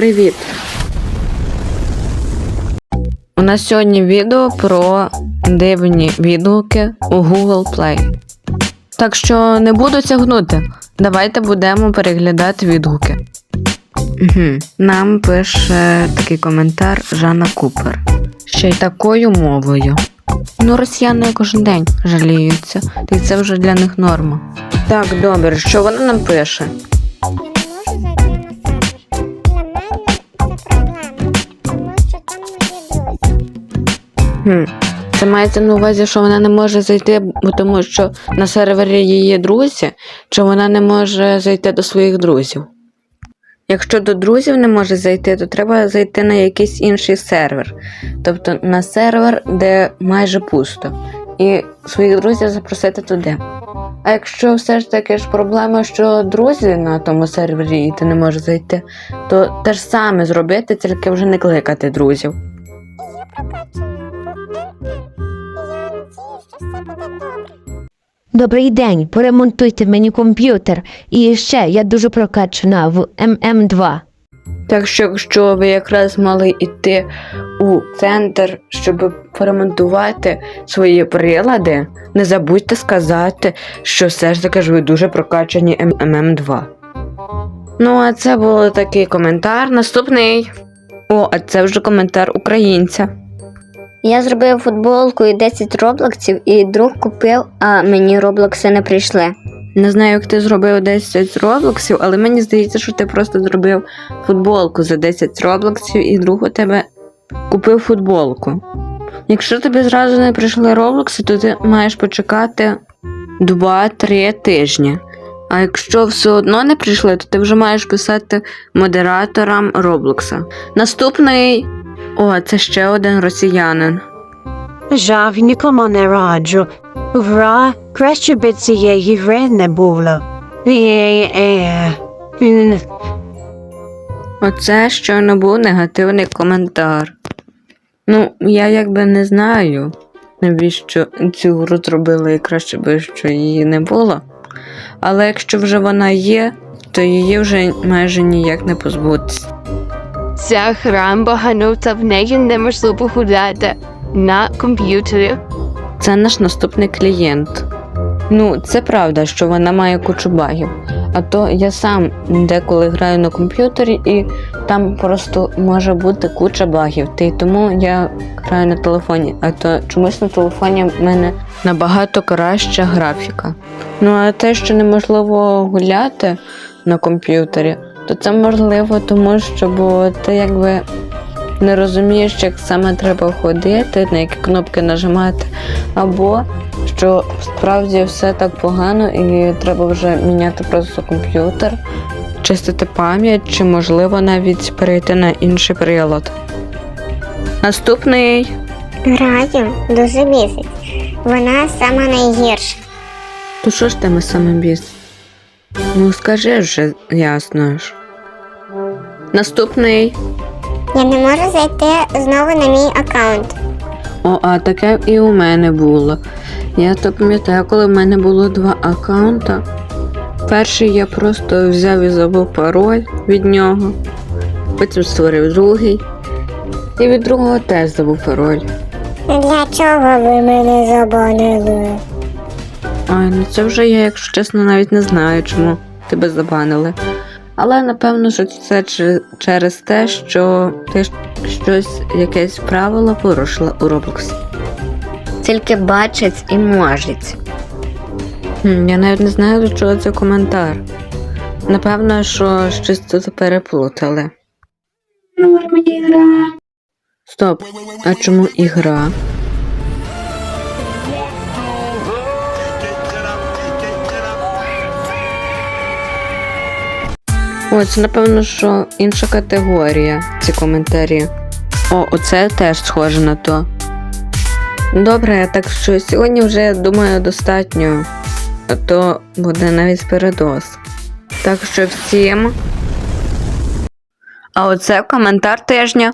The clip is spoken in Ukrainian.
Привіт! У нас сьогодні відео про дивні відгуки у Google Play. Так що не буду тягнути. Давайте будемо переглядати відгуки. Нам пише такий коментар Жанна Купер. Ще й такою мовою. Ну, росіяни кожен день жаліються, й це вже для них норма. Так, добре, що вона нам пише? Хм. Це мається на увазі, що вона не може зайти, тому що на сервері її друзі, чи вона не може зайти до своїх друзів. Якщо до друзів не може зайти, то треба зайти на якийсь інший сервер. Тобто на сервер, де майже пусто, і своїх друзів запросити туди. А якщо все ж таки ж проблема, що друзі на тому сервері і ти не можеш зайти, то те ж саме зробити, тільки вже не кликати друзів. Добрий день, поремонтуйте мені комп'ютер. І ще я дуже прокачана в ММ2. Так що, якщо ви якраз мали йти у центр, щоб поремонтувати свої прилади, не забудьте сказати, що все ж таки ж ви дуже прокачані ММ2. Ну, а це був такий коментар. Наступний. О, а це вже коментар українця. Я зробив футболку і 10 роблоксів, і друг купив, а мені роблокси не прийшли. Не знаю, як ти зробив 10 роблоксів, але мені здається, що ти просто зробив футболку за 10 роблоксів, і друг у тебе купив футболку. Якщо тобі зразу не прийшли роблокси, то ти маєш почекати 2-3 тижні. А якщо все одно не прийшли, то ти вже маєш писати модераторам Роблокса. Наступний. О, це ще один росіянин. Жав нікому не раджу. Гра краще би цієї гри не було. Е-е-е. Оце щойно був негативний коментар. Ну, я якби не знаю, навіщо цю гру зробили і краще би, що її не було. Але якщо вже вона є, то її вже майже ніяк не позбутися. Ця гра баганута в неї неможливо гуляти на комп'ютері. Це наш наступний клієнт. Ну, це правда, що вона має кучу багів. А то я сам деколи граю на комп'ютері, і там просто може бути куча багів. Та й тому я граю на телефоні. А то чомусь на телефоні в мене набагато краща графіка. Ну а те, що неможливо гуляти на комп'ютері, то це можливо, тому що бо ти якби не розумієш, як саме треба ходити, на які кнопки нажимати, або що справді все так погано і треба вже міняти просто комп'ютер, чистити пам'ять, чи можливо навіть перейти на інший прилад. Наступний. Граю дуже місяць. Вона сама найгірша. То що ж тебе саме біс? Ну скажи вже, ясно ж. Наступний. Я не можу зайти знову на мій аккаунт. О, а таке і у мене було. Я то пам'ятаю, коли в мене було два аккаунта. Перший я просто взяв і забув пароль від нього, потім створив другий. І від другого теж забув пароль. Для чого ви мене забанили? Ай, ну це вже я, якщо чесно, навіть не знаю, чому тебе забанили. Але напевно, що це через те, що ти щось, якесь правило порушила у Roblox. Тільки бачить і можуть. Хм, я навіть не знаю, до чого це коментар. Напевно, що щось тут переплутали. Стоп, а чому ігра? О, це напевно, що інша категорія, ці коментарі. О, оце теж схоже на то. Добре, так що сьогодні вже, я думаю, достатньо. А то буде навіть передос. Так що всім. А оце коментар тижня.